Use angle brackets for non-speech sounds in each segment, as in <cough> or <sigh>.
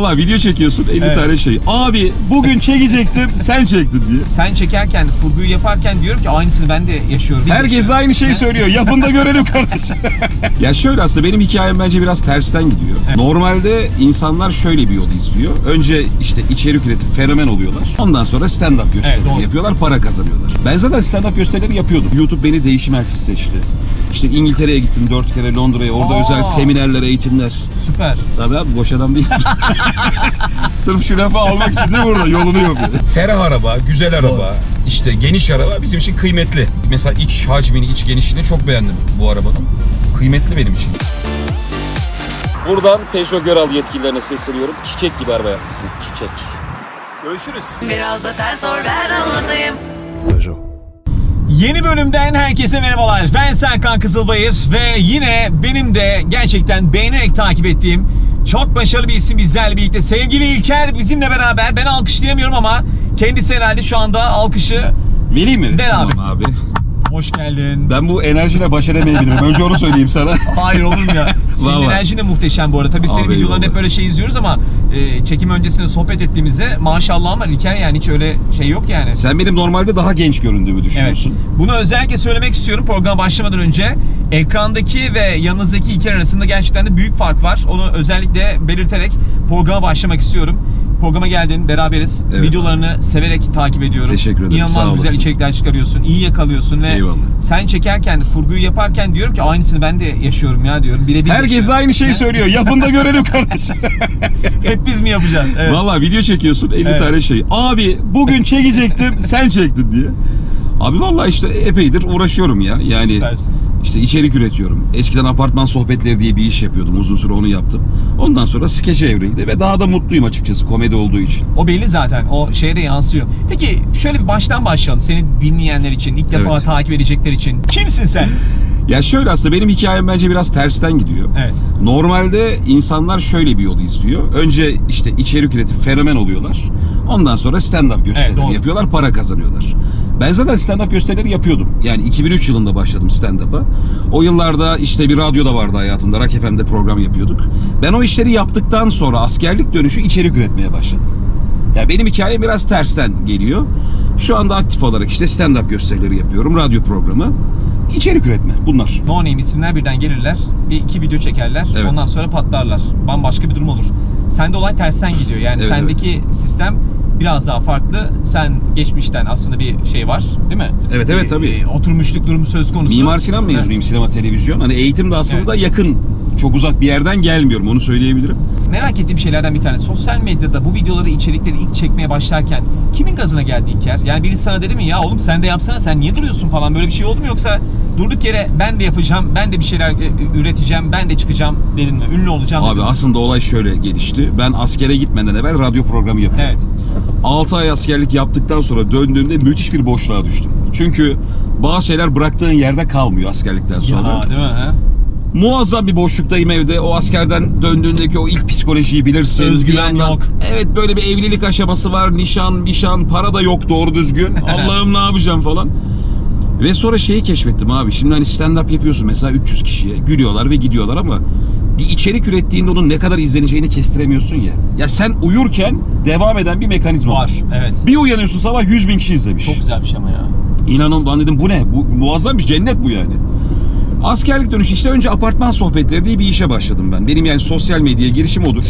Vallahi video çekiyorsun 50 Evet. tane şey. Abi bugün çekecektim sen çektin diye. Sen çekerken, kurguyu yaparken diyorum ki aynısını ben de yaşıyorum. Herkes de aynı şeyi söylüyor. Yapın da görelim kardeşim. <laughs> ya şöyle aslında benim hikayem bence biraz tersten gidiyor. Normalde insanlar şöyle bir yol izliyor. Önce işte içerik üretip fenomen oluyorlar. Ondan sonra stand-up gösterileri doğru. yapıyorlar, para kazanıyorlar. Ben zaten stand-up gösterileri yapıyordum. YouTube beni değişim elçisi seçti. İşte İngiltere'ye gittim dört kere Londra'ya. Orada Aa. özel seminerler, eğitimler. Süper. Tabii abi boş adam değil. <laughs> Sırf şu lafı almak için de burada yolunu yapıyor. Ferah araba, güzel araba, işte geniş araba bizim için kıymetli. Mesela iç hacmini, iç genişliğini çok beğendim bu arabanın. Kıymetli benim için. Buradan Peugeot Göral yetkililerine sesleniyorum. Çiçek gibi araba yapmışsınız, çiçek. Görüşürüz. Biraz da sen sor ben anlatayım. Yeni bölümden herkese merhabalar. Ben Serkan Kızılbayır ve yine benim de gerçekten beğenerek takip ettiğim çok başarılı bir isim bizlerle birlikte. Sevgili İlker bizimle beraber. Ben alkışlayamıyorum ama kendisi herhalde şu anda alkışı Vereyim mi? Ver abi. Tamam abi. hoş geldin. Ben bu enerjiyle baş edemeyebilirim. Önce onu söyleyeyim sana. Hayır olur mu ya? <laughs> Senin Vallahi. enerjin de muhteşem bu arada. Tabii senin Abi videolarını hep böyle şey izliyoruz ama e, çekim öncesinde sohbet ettiğimizde maşallah ama İlker yani hiç öyle şey yok yani. Sen benim normalde daha genç göründüğümü Evet. düşünüyorsun. Bunu özellikle söylemek istiyorum programa başlamadan önce. Ekrandaki ve yanınızdaki İlker arasında gerçekten de büyük fark var. Onu özellikle belirterek programa başlamak istiyorum. Programa geldin, beraberiz. Evet. Videolarını severek takip ediyorum. Teşekkür ederim, İnanılmaz sağ güzel olasın. içerikler çıkarıyorsun, iyi yakalıyorsun ve Eyvallah. sen çekerken, kurguyu yaparken diyorum ki aynısını ben de yaşıyorum ya diyorum. Birebir Herkes yaşıyorum. aynı şeyi söylüyor. Yapın da görelim kardeşim. <laughs> Hep biz mi yapacağız? Evet. Vallahi video çekiyorsun 50 Evet. tane şey. Abi bugün çekecektim sen çektin diye. Abi vallahi işte epeydir uğraşıyorum ya. Yani Süpersin. İşte içerik üretiyorum. Eskiden apartman sohbetleri diye bir iş yapıyordum. Uzun süre onu yaptım. Ondan sonra skeçe evrildi ve daha da mutluyum açıkçası komedi olduğu için. O belli zaten. O şeye de yansıyor. Peki şöyle bir baştan başlayalım. Seni dinleyenler için, ilk defa Evet. takip edecekler için. Kimsin sen? Ya şöyle aslında benim hikayem bence biraz tersten gidiyor. Evet. Normalde insanlar şöyle bir yol izliyor. Önce işte içerik üretip fenomen oluyorlar. Ondan sonra stand-up gösterileri doğru. yapıyorlar, para kazanıyorlar. Ben zaten stand-up gösterileri yapıyordum. Yani 2003 yılında başladım stand-up'a. O yıllarda işte bir radyo da vardı hayatımda. Rock FM'de program yapıyorduk. Ben o işleri yaptıktan sonra askerlik dönüşü içerik üretmeye başladım. Ya benim hikayem biraz tersten geliyor. Şu anda aktif olarak işte stand-up gösterileri yapıyorum, radyo programı. İçerik üretme bunlar. No name isimler birden gelirler. Bir iki video çekerler. Evet. Ondan sonra patlarlar. Bambaşka bir durum olur. Sende olay tersten gidiyor. Yani Evet, sendeki sistem biraz daha farklı. Sen geçmişten aslında bir şey var değil mi? Evet, evet, tabii. e, Oturmuşluk durumu söz konusu. Mimar Sinan mezunuyum sinema televizyon. Hani eğitim de aslında Evet. yakın. Çok uzak bir yerden gelmiyorum onu söyleyebilirim. Merak ettiğim şeylerden bir tanesi. Sosyal medyada bu videoları, içerikleri ilk çekmeye başlarken kimin gazına geldi İlker? Yani birisi sana dedi mi ya oğlum sen de yapsana sen niye duruyorsun falan böyle bir şey oldu mu yoksa durduk yere ben de yapacağım, ben de bir şeyler e, üreteceğim, ben de çıkacağım dedin mi? Ünlü olacağım Abi dedin mi? aslında olay şöyle gelişti. Ben askere gitmeden evvel radyo programı yapıyordum. Evet. 6 ay askerlik yaptıktan sonra döndüğümde müthiş bir boşluğa düştüm. Çünkü bazı şeyler bıraktığın yerde kalmıyor askerlikten sonra. Ya, değil mi? Ha? Muazzam bir boşluktayım evde. O askerden döndüğündeki o ilk psikolojiyi bilirsin. Özgüven yandan- yok. Evet böyle bir evlilik aşaması var. Nişan, nişan, para da yok doğru düzgün. <laughs> Allah'ım ne yapacağım falan. Ve sonra şeyi keşfettim abi. Şimdi hani stand-up yapıyorsun mesela 300 kişiye. Gülüyorlar ve gidiyorlar ama bir içerik ürettiğinde onun ne kadar izleneceğini kestiremiyorsun ya. Ya sen uyurken devam eden bir mekanizma var. Evet. Bir uyanıyorsun sabah 100 bin kişi izlemiş. Çok güzel bir şey ama ya. İnanın lan dedim bu ne? Bu muazzam bir cennet bu yani. Askerlik dönüşü işte önce apartman sohbetleri diye bir işe başladım ben. Benim yani sosyal medyaya girişim odur.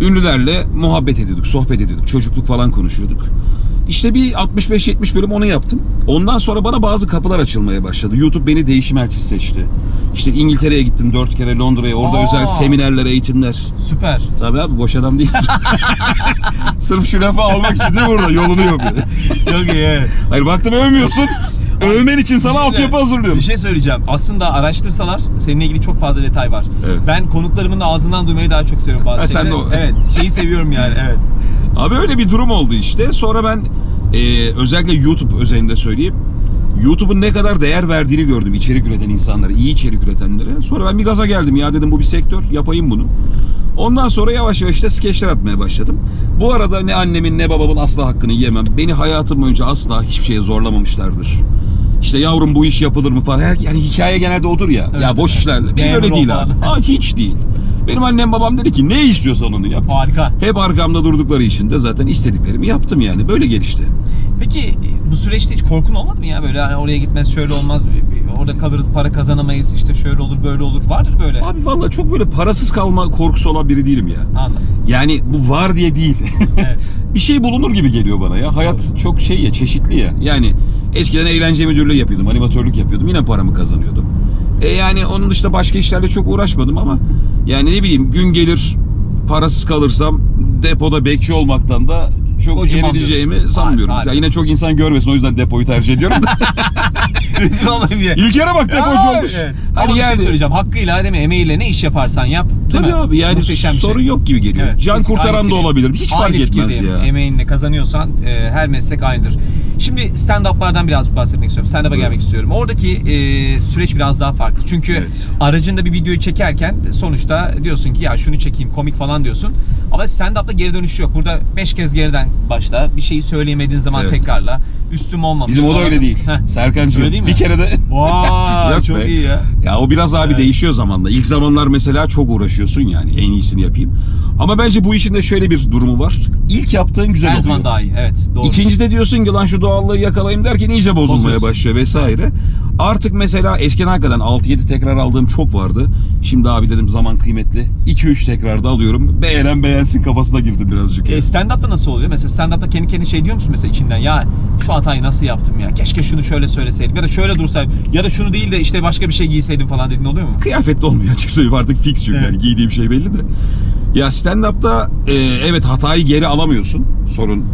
Ünlülerle muhabbet ediyorduk, sohbet ediyorduk, çocukluk falan konuşuyorduk. İşte bir 65-70 bölüm onu yaptım. Ondan sonra bana bazı kapılar açılmaya başladı. YouTube beni değişim elçisi seçti. İşte İngiltere'ye gittim dört kere Londra'ya. Orada Aa. özel seminerler, eğitimler. Süper. Tabii abi boş adam değil. <laughs> Sırf şu lafı almak için de burada yolunu yapıyor. Çok iyi. Hayır baktım övmüyorsun. Övmen için sana Şimdi altyapı hazırlıyorum. Bir şey söyleyeceğim. Aslında araştırsalar seninle ilgili çok fazla detay var. Evet. Ben konuklarımın da ağzından duymayı daha çok seviyorum bazı Ha, sen şeyleri. de o. Evet. Şeyi seviyorum yani. Evet. Abi öyle bir durum oldu işte. Sonra ben e, özellikle YouTube özelinde söyleyeyim. YouTube'un ne kadar değer verdiğini gördüm içerik üreten insanlara, iyi içerik üretenlere. Sonra ben bir gaza geldim ya dedim bu bir sektör, yapayım bunu. Ondan sonra yavaş yavaş da skeçler atmaya başladım. Bu arada ne annemin ne babamın asla hakkını yiyemem. Beni hayatım boyunca asla hiçbir şeye zorlamamışlardır. İşte yavrum bu iş yapılır mı falan. Her, yani hikaye genelde odur ya. Evet, ya boş evet. işlerle. Benim öyle değil abi. Aa, hiç değil. Benim annem babam dedi ki ne istiyorsan onu yap. Harika. Hep arkamda durdukları için de zaten istediklerimi yaptım yani. Böyle gelişti. Peki bu süreçte hiç korkun olmadı mı ya? Böyle hani oraya gitmez şöyle olmaz. Orada kalırız para kazanamayız işte şöyle olur böyle olur. Vardır böyle. Abi vallahi çok böyle parasız kalma korkusu olan biri değilim ya. Anladım. Yani bu var diye değil. Evet. <laughs> bir şey bulunur gibi geliyor bana ya. Hayat çok şey ya, çeşitli ya. Yani eskiden eğlence müdürlüğü yapıyordum, animatörlük yapıyordum. Yine paramı kazanıyordum. E yani onun dışında başka işlerle çok uğraşmadım ama yani ne bileyim gün gelir parasız kalırsam depoda bekçi olmaktan da çok eğleneceğimi diyorsun. sanmıyorum. Ya yine çok insan görmesin o yüzden depoyu tercih ediyorum da. <laughs> Rezil olayım diye. İlker'e bak depocu olmuş. evet. Hani Ama bir şey yani- söyleyeceğim. Hakkıyla değil mi? Emeğiyle ne iş yaparsan yap. Değil Tabii mi? abi yani Muhteşem sorun şey. yok gibi geliyor. Evet, Can kurtaran da olabilir. Hiç fark etmez ya. Emeğinle kazanıyorsan e, her meslek aynıdır. Şimdi stand-up'lardan biraz bahsetmek istiyorum. Stand-up'a gelmek istiyorum. Oradaki e, süreç biraz daha farklı. Çünkü Evet. aracında bir videoyu çekerken sonuçta diyorsun ki ya şunu çekeyim komik falan diyorsun. Ama stand-up'ta geri dönüş yok. Burada 5 kez geriden başla. Bir şeyi söyleyemediğin zaman Evet. tekrarla. Üstüm olmamış. Bizim o da falan. öyle değil. Heh. Serkancığım Öyle değil mi? bir kere de Vay <laughs> Yok çok be. iyi ya. Ya o biraz abi Evet. değişiyor zamanla. İlk zamanlar mesela çok uğraşıyorsun yani en iyisini yapayım. Ama bence bu işin de şöyle bir durumu var. İlk yaptığın güzel Her oluyor. zaman daha iyi. Evet doğru. İkincide diyorsun ki lan şu doğallığı yakalayayım derken iyice bozulmaya Bozuyorsun. başlıyor vesaire. Artık mesela eskiden hakikaten 6-7 tekrar aldığım çok vardı. Şimdi abi dedim zaman kıymetli. 2-3 tekrarda alıyorum. Beğenen beğensin kafasına girdim birazcık. E, stand-up'ta nasıl oluyor? Mesela stand-up'ta kendi kendine şey diyor musun mesela içinden? Ya şu hatayı nasıl yaptım ya? Keşke şunu şöyle söyleseydim. Ya da şöyle dursaydım. Ya da şunu değil de işte başka bir şey giyseydim falan dediğin oluyor mu? Kıyafette olmuyor açık söyleyeyim artık fix çünkü Evet. yani giydiğim şey belli de. Ya stand-up'ta e, evet hatayı geri alamıyorsun. Sorun.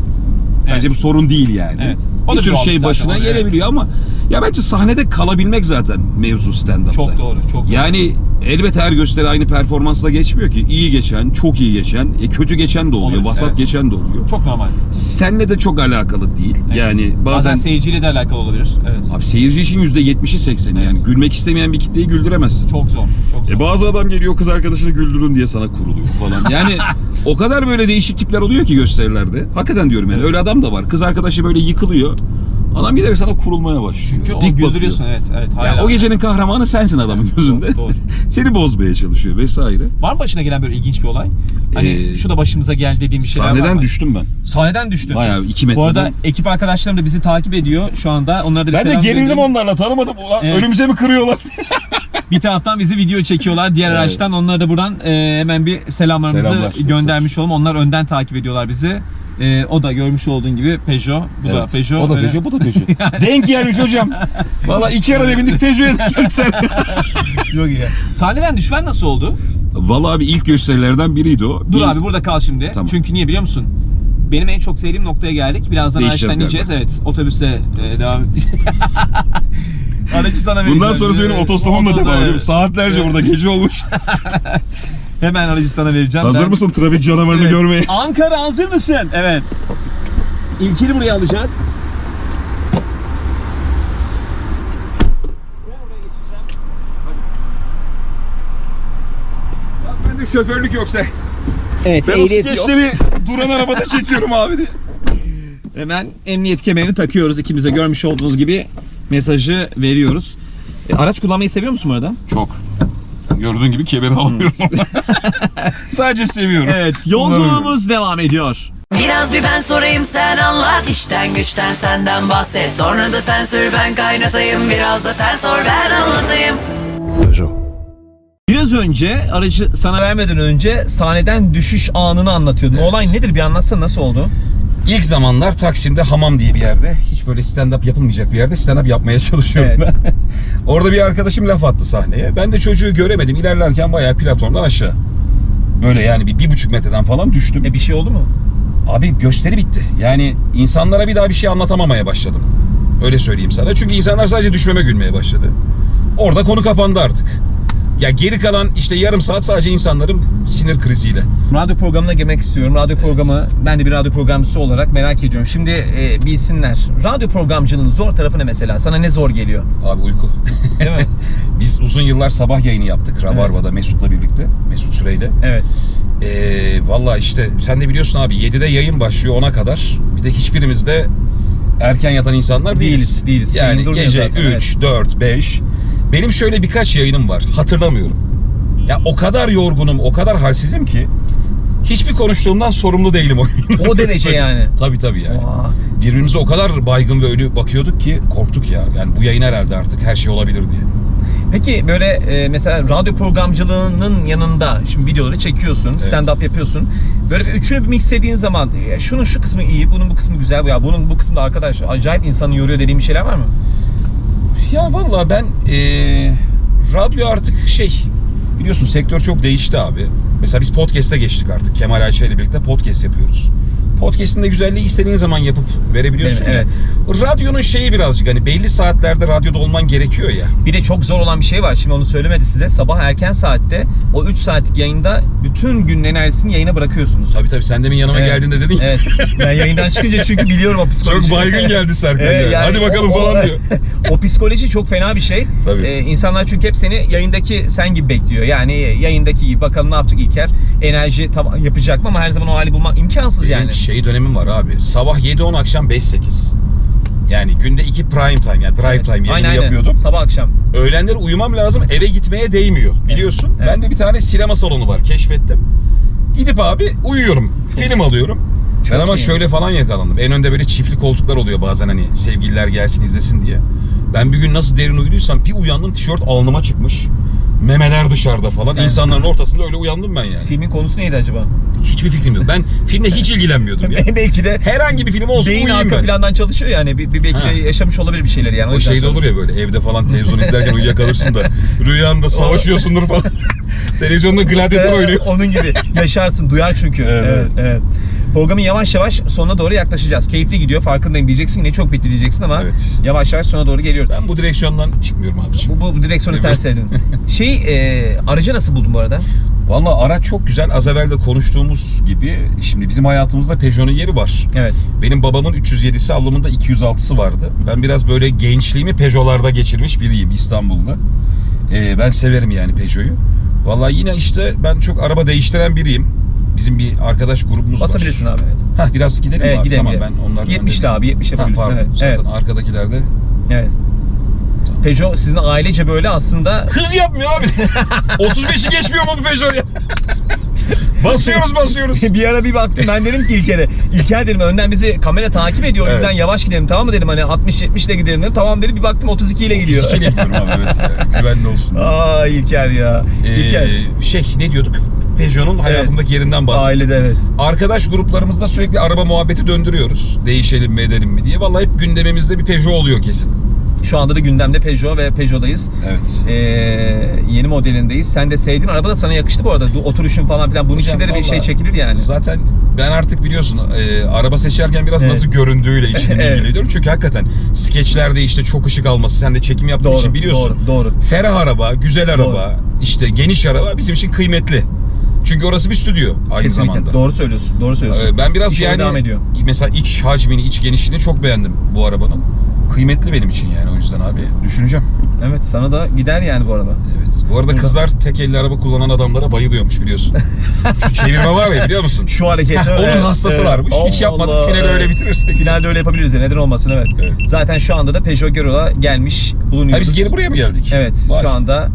Bence Evet. bu sorun değil yani. Evet. O Bir sürü şey zaten, başına da gelebiliyor ama ya bence sahnede kalabilmek zaten mevzu stand-up'ta. Çok doğru, çok doğru. Yani elbette her gösteri aynı performansla geçmiyor ki. İyi geçen, çok iyi geçen, e, kötü geçen de oluyor, Olabilir, vasat evet. geçen de oluyor. Çok normal. Seninle de çok alakalı değil. Evet. Yani bazen bazen seyirciyle de alakalı olabilir. Evet. Abi seyirci için %70'i 80'i yani gülmek istemeyen bir kitleyi güldüremezsin. Çok zor. Çok zor. E bazı adam geliyor kız arkadaşını güldürün diye sana kuruluyor falan. Yani <laughs> o kadar böyle değişik tipler oluyor ki gösterilerde. Hakikaten diyorum yani öyle adam da var. Kız arkadaşı böyle yıkılıyor. Adam giderek sana kurulmaya başlıyor. Çünkü Dik bakıyor. güldürüyorsun evet. Evet. Ya hayır o gecenin kahramanı sensin adamın Sensin, gözünde. doğru. <laughs> Seni bozmaya çalışıyor vesaire. Var mı başına gelen böyle ilginç bir olay? Hani Ee, şu da başımıza geldi dediğim bir şeyler var Sahneden mı? düştüm ben. Sahneden düştün. Bayağı iki metreden. Bu arada ekip arkadaşlarım da bizi takip ediyor şu anda. Onlara da bir Ben de selam gerildim göndereyim. onlarla tanımadım. Ulan Evet. Önümüze mi kırıyorlar? <laughs> Bir taraftan bizi video çekiyorlar. Diğer Evet. araçtan onlara da buradan e, hemen bir selamlarımızı Selamlar. göndermiş olalım. Onlar önden takip ediyorlar bizi. E, o da görmüş olduğun gibi Peugeot. Bu da Evet. Peugeot. O da Öyle- Peugeot, bu da Peugeot. <laughs> Denk gelmiş hocam. Valla iki araba bindik Peugeot'a denk geldik sen. Çok iyi. Sahneden düşmen nasıl oldu? Valla abi ilk gösterilerden biriydi o. Dur İlk- abi burada kal şimdi. Tamam. Çünkü niye biliyor musun? Benim en çok sevdiğim noktaya geldik. Birazdan araçtan ineceğiz. Evet. Otobüste e, devam Aracı sana vereceğim. Bundan sonrası benim otostopumla otostop, devam ediyor. Saatlerce Evet. burada gece olmuş. <laughs> Hemen aracı sana vereceğim. Hazır Ben- mısın trafik canavarını Evet. görmeye? Ankara hazır mısın? Evet. İlkini buraya alacağız. Ben de şoförlük yoksa. Evet, Ben o ehliyet yok. skeçte bir duran arabada çekiyorum abi diye. Hemen emniyet kemerini takıyoruz. İkimize görmüş olduğunuz gibi mesajı veriyoruz. E, araç kullanmayı seviyor musun bu arada? Çok. Gördüğün gibi kemeri alamıyorum. <laughs> Sadece seviyorum. Evet, yolculuğumuz devam ediyor. Biraz bir ben sorayım sen anlat İşten güçten senden bahset Sonra da sen sür ben kaynatayım Biraz da sen sor ben anlatayım Biraz önce aracı sana vermeden önce sahneden düşüş anını anlatıyordun. Evet. Olay nedir? Bir anlatsana nasıl oldu? İlk zamanlar Taksim'de Hamam diye bir yerde, hiç böyle stand-up yapılmayacak bir yerde stand-up yapmaya <laughs> çalışıyorum Evet. ben. Orada bir arkadaşım laf attı sahneye. Ben de çocuğu göremedim. İlerlerken bayağı platformdan aşağı. Böyle yani bir, bir buçuk metreden falan düştüm. E bir şey oldu mu? Abi gösteri bitti. Yani insanlara bir daha bir şey anlatamamaya başladım. Öyle söyleyeyim sana. Çünkü insanlar sadece düşmeme gülmeye başladı. Orada konu kapandı artık. Ya geri kalan işte yarım saat sadece insanların sinir kriziyle. Radyo programına girmek istiyorum. Radyo programı, ben de bir radyo programcısı olarak merak ediyorum. Şimdi e, bilsinler. Radyo programcının zor tarafı ne mesela? Sana ne zor geliyor? Abi uyku. <laughs> Değil mi? <laughs> Biz uzun yıllar sabah yayını yaptık Rabarba'da Mesut'la birlikte. Mesut Süreyle. evet. Ee, Valla işte sen de biliyorsun abi 7'de yayın başlıyor 10'a kadar. Bir de hiçbirimiz de erken yatan insanlar değiliz. Değiliz, değiliz. Yani gece zaten, 3, 4, 5. Benim şöyle birkaç yayınım var. Hatırlamıyorum. Ya o kadar yorgunum, o kadar halsizim ki hiçbir konuştuğumdan sorumlu değilim o O derece yani. Tabii tabii yani. Oha. Birbirimize o kadar baygın ve ölü bakıyorduk ki korktuk ya. Yani bu yayın herhalde artık her şey olabilir diye. Peki böyle e, mesela radyo programcılığının yanında şimdi videoları çekiyorsun, stand-up yapıyorsun. Böyle bir üçünü bir mixlediğin zaman şunun şu kısmı iyi, bunun bu kısmı güzel ya bunun bu kısmı da arkadaş acayip insanı yoruyor dediğin bir şeyler var mı? Ya vallahi ben eee, radyo artık şey biliyorsun sektör çok değişti abi. Mesela biz podcast'e geçtik artık. Kemal Ayça ile birlikte podcast yapıyoruz. Podcast'in de güzelliği istediğin zaman yapıp verebiliyorsun Evet, ya. evet. Radyonun şeyi birazcık hani belli saatlerde radyoda olman gerekiyor ya. Bir de çok zor olan bir şey var. Şimdi onu söylemedi size. Sabah erken saatte o 3 saatlik yayında bütün günün enerjisini yayına bırakıyorsunuz. Tabii tabii sen demin yanıma Evet. geldiğinde dedin. Evet. Ben yayından çıkınca çünkü biliyorum o psikoloji. Çok baygın geldi Serkan Evet, ya. yani Hadi bakalım o- o- falan diyor. <laughs> o psikoloji çok fena bir şey. Tabii. Ee, insanlar çünkü hep seni yayındaki sen gibi bekliyor. Yani yayındaki gibi bakalım ne yapacak İlker. Enerji tam yapacak mı ama her zaman o hali bulmak imkansız yani. şey dönemim var abi. Sabah 7-10 akşam 5-8. Yani günde iki prime time yani drive time yayını Aynen aynen. yapıyordum. Sabah akşam. Öğlenleri uyumam lazım eve gitmeye değmiyor biliyorsun. Evet. Bende bir tane sinema salonu var keşfettim. Gidip abi uyuyorum. Film alıyorum. Çok ben ama iyi. şöyle falan yakalandım. En önde böyle çiftli koltuklar oluyor bazen hani sevgililer gelsin izlesin diye. Ben bir gün nasıl derin uyuduysam bir uyandım tişört alnıma çıkmış. Memeler dışarıda falan. Sen- İnsanların ortasında öyle uyandım ben yani. Filmin konusu neydi acaba? Hiçbir fikrim yok. Ben filmle hiç ilgilenmiyordum ya. <laughs> belki de Herhangi bir film olsun beyin uyuyayım arka ben. plandan çalışıyor yani. Bir, bir- belki Ha. de yaşamış olabilir bir şeyler yani. O yüzden şeyde sordum. olur ya böyle evde falan televizyon izlerken uyuyakalırsın da <laughs> rüyanda savaşıyorsundur falan. <laughs> Televizyonda gladyatör Ee, oynuyor. Onun gibi yaşarsın, duyar çünkü. Evet, evet, evet. Programın yavaş yavaş sonuna doğru yaklaşacağız. Keyifli gidiyor, farkındayım diyeceksin. Ne çok bitti diyeceksin ama Evet. yavaş yavaş sona doğru geliyoruz. Ben bu direksiyondan çıkmıyorum abiciğim. Bu, bu, bu direksiyonu sen sevdin. Şey, e, aracı nasıl buldun bu arada? Vallahi araç çok güzel. Az evvel de konuştuğumuz gibi şimdi bizim hayatımızda Peugeot'un yeri var. Evet. Benim babamın 307'si ablamın da 206'sı vardı. Ben biraz böyle gençliğimi Peugeot'larda geçirmiş biriyim İstanbul'da. Ee, ben severim yani Peugeot'u. Vallahi yine işte ben çok araba değiştiren biriyim. Bizim bir arkadaş grubumuz Basabilirsin var. abi evet. Hah biraz gidelim mi Evet abi? gidelim. Tamam gidelim. ben onlardan 70'li dedim. abi 70 Ha, yapabilirsin. pardon. evet. Zaten evet. arkadakilerde Evet. Peugeot sizin ailece böyle aslında Hız yapmıyor abi. <laughs> 35'i geçmiyor mu bu Peugeot ya? <laughs> basıyoruz basıyoruz. <laughs> bir ara bir baktım ben dedim ki İlker'e İlker dedim önden bizi kamera takip ediyor o yüzden Evet. yavaş gidelim tamam mı dedim hani 60-70 ile gidelim dedim tamam dedi bir baktım 32 ile gidiyor. 32 ile gidiyorum abi evet. Güvenli olsun. Aa İlker ya. Ee, İlker. şey ne diyorduk? Peugeot'un hayatımdaki yerinden bahsettik. Ailede evet. Arkadaş gruplarımızda sürekli araba muhabbeti döndürüyoruz. Değişelim mi edelim mi diye. Vallahi hep gündemimizde bir Peugeot oluyor kesin. Şu anda da gündemde Peugeot ve Peugeot'dayız. Evet. Ee, yeni modelindeyiz. Sen de sevdin. Araba da sana yakıştı bu arada. Oturuşun falan filan. Bunun Hocam, içinde de bir vallahi şey çekilir yani. Zaten ben artık biliyorsun e, araba seçerken biraz Evet. nasıl göründüğüyle içini Evet. ilgileniyorum. Çünkü hakikaten skeçlerde işte çok ışık alması. Sen de çekim yaptığın için biliyorsun. doğru, doğru. Ferah araba, güzel araba, işte geniş araba bizim için kıymetli. Çünkü orası bir stüdyo aynı Kesinlikle. zamanda. Doğru söylüyorsun. Doğru söylüyorsun. Ee, Ben biraz İş öyle yani devam ediyor. mesela iç hacmini, iç genişliğini çok beğendim bu arabanın. Kıymetli benim için yani o yüzden abi düşüneceğim. Evet sana da gider yani bu araba. Evet. Bu arada kızlar tek elli araba kullanan adamlara bayılıyormuş biliyorsun. <laughs> Şu çevirme var ya biliyor musun? Şu hareket. Onun evet, hastası evet. varmış. Hiç Allah yapmadık. Allah, Finali evet. öyle bitirirsek. Finalde öyle yapabiliriz ya. Neden olmasın evet. Evet. Zaten şu anda da Peugeot Gero'la gelmiş bulunuyoruz. Ha biz geri buraya mı geldik? Evet Vay. şu anda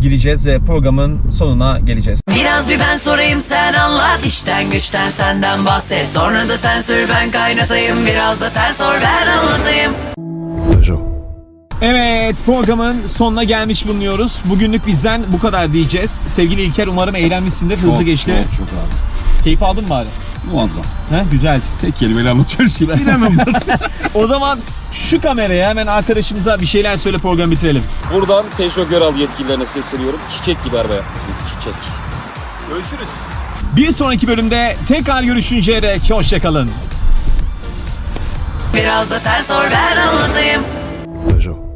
gireceğiz ve programın sonuna geleceğiz. Biraz bir ben sorayım sen anlat işten güçten senden bahset Sonra da sen sür ben kaynatayım Biraz da sen sor ben anlatayım Evet programın sonuna gelmiş bulunuyoruz. Bugünlük bizden bu kadar diyeceğiz. Sevgili İlker umarım eğlenmişsindir. Hızlı Çok, geçti. Çok, çok abi. Keyif aldın mı bari? Muazzam. He, güzeldi. Tek kelimeyle anlatıyoruz. İnanılmaz. <laughs> o zaman şu kameraya hemen arkadaşımıza bir şeyler söyle programı bitirelim. Buradan Peugeot Göral yetkililerine sesleniyorum. Çiçek gibi araba yapmışsınız. Çiçek. Görüşürüz. Bir sonraki bölümde tekrar görüşünceye dek hoşçakalın. Biraz da sen sor ben anlatayım Peugeot.